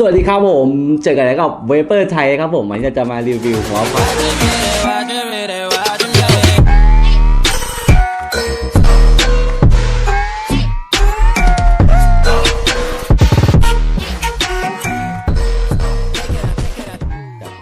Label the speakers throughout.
Speaker 1: สวัสดีครับผม เจอกันแล้วกับเวเปอร์ไทยครับผมวันนี้เราจะมารีวิวหัวฝันจาก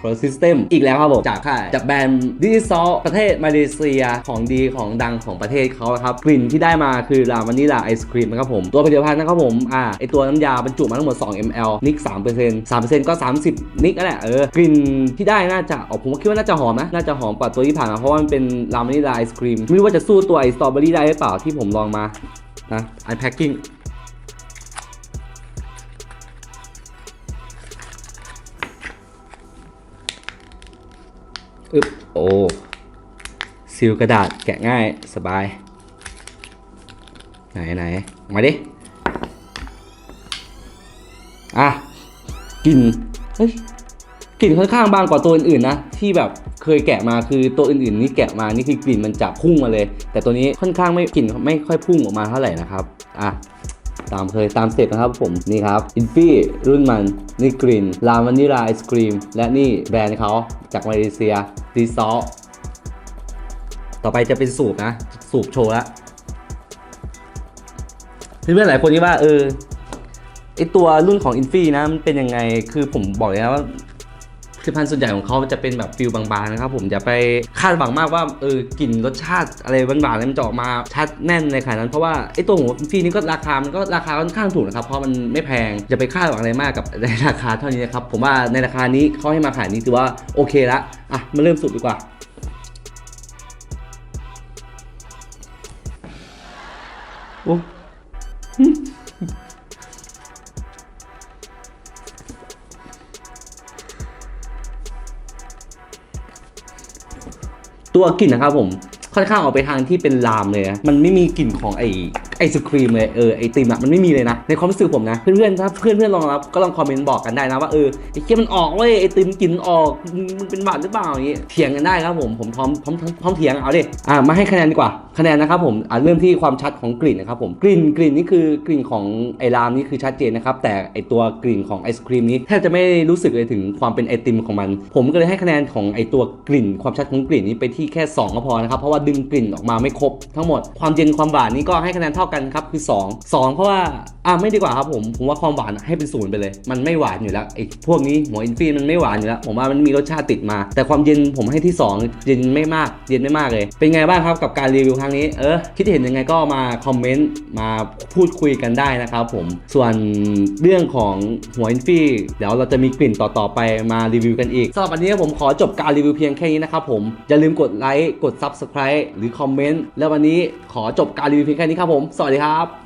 Speaker 1: โครซิสเต็มอีกแล้วครับผม จากค่ายจากแบรนด์ดิจิซอลประเทศมาเลเซียของดีของดังของประเทศเขาครับ กลิ่นที่ได้มาคือลาวานิลาไอศครีมนะครับผม ตัวผลิตภัณฑ์นะครับผม อ่าไอตัวน้ำยาบรรจุมาทั้งหมด 2 ml นิก 3% 3%ก็ 30 นิกนั่นแหละเออกลิ่นที่ได้น่าจะออกผมว่าคิดว่าน่าจะหอมนะน่าจะหอมกว่าตัวที่ผ่านมาเพราะว่ามันเป็นลาวานิลาไอศครีมไม่รู้ว่าจะสู้ตัวไอสตรอเบอรี่ได้หรือเปล่าที่ผมลองมานะไอแพ็คกิ้ง อึบโอ้ซีลกระดาษแกะง่ายสบาย ไหนไหนมาดิ อะกลิ่นเฮ้ยกลิ่นค่อนข้างบางกว่าตัวอื่นๆนะ ที่แบบเคยแกะมาคือตัวอื่นๆนี่แกะมานี่คือกลิ่นมันจะพุ่งมาเลย แต่ตัวนี้ค่อนข้างไม่กลิ่นไม่ค่อยพุ่งออกมาเท่าไหร่นะครับ อะ ตามเคยตามสเต็จนะครับผมนี่ครับอินฟี่รุ่นมันนี่กลิ่นลาวานิลาไอศครีมและนี่แบรนด์เขาจากมาเลเซียดีซอต่อไปจะเป็นสูบนะ สูบโชว์ละเพื่อนๆหลายคนที่ว่าเออไอตัวรุ่นของอินฟี่นะมันเป็นยังไงคือผมบอกเลยนะว่า ผลิตภัณฑ์ส่วนใหญ่ของเขาจะเป็นแบบฟิลบางๆนะครับผมอย่าไปคาดหวังมากว่าเออกลิ่นรสชาติอะไรบางๆอะไรมันจะออกมาชัดแน่นในขนาดนั้นเพราะว่าไอ้ตัวหัวฟีนี่ก็ราคา มันก็ราคาค่อนข้างถูกนะครับเพราะมันไม่แพงอย่าไปคาดหวังอะไรมากกับในราคาเท่านี้นะครับผมว่าในราคานี้เขาให้มาขายนี้ถือว่าโอเคละอะมาเริ่มสูบดีกว่าโอ้ ตัวกลิ่นนะครับผมค่อนข้างออกไปทางที่เป็นลามเลยนะมันไม่มีกลิ่นของไอไอศครีมเลยเออไอติมอะมันไม่มีเลยนะ ในความรู้สึกผมนะ เพื่อนๆถ้าเพื่อนๆลองรับก็ลองคอมเมนต์บอกกันได้นะว่าเออไอเคียมันออกเว้ยไอติมกลิ่นออกมันเป็นบาดหรือเปล่าอย่างงี้เถียงกันได้ครับผมผมพร้อมพร้อมพร้อมเถียงเอาดิอะมาให้คะแนนดีกว่า คะแนนนะครับผมอะเริ่มที่ความชัดของกลิ่นนะครับผมกลิ่นกลิ่นนี่คือกลิ่นของไอรามนี่คือชัดเจนนะครับแต่ไอตัวกลิ่นของไอศครีมนี้แทบจะไม่รู้สึกเลยถึงความเป็นไอติมของมัน ผมก็เลยให้คะแนนของไอตัวกลิ่น ความชัดของกลิ่นนี้ไปที่แค่ 2 ก็พอนะครับเพราะว่าดึงกลิ่นออกมาไม่ครบทั้งหมดความเย็นความหวานนี้ก็ให้คะแนนเท่ากันครับคือ 2 2 เพราะว่าอ่าไม่ดีกว่าครับผมผมว่าความหวานให้เป็นศูนย์ไปเลย มันไม่หวานอยู่แล้วไอพวกนี้หัวอินฟี่มันไม่หวานอยู่แล้วผมว่ามันมีรสชาติติดมา แต่ความเย็นผมให้ที่ 2 เย็นไม่มาก เย็นไม่มากเลย เป็นไงบ้างครับกับการรีวิวรั้งนี้ เออ คิดเห็นยังไงก็มาคอมเมนต์ มาพูดคุยกันได้นะครับผม ส่วนเรื่องของหัวอินฟี่เดี๋ยวเราจะมีกลิ่นต่อๆไปมารีวิวกันอีกสำหรับวันนี้ผมขอจบการรีวิวเพียงแค่นี้นะครับผม อย่าลืมกดไลค์ กด Subscribe หรือคอมเมนต์ แล้ววันนี้ขอจบการรีวิวเพียงแค่นี้ครับผม สวัสดีครับ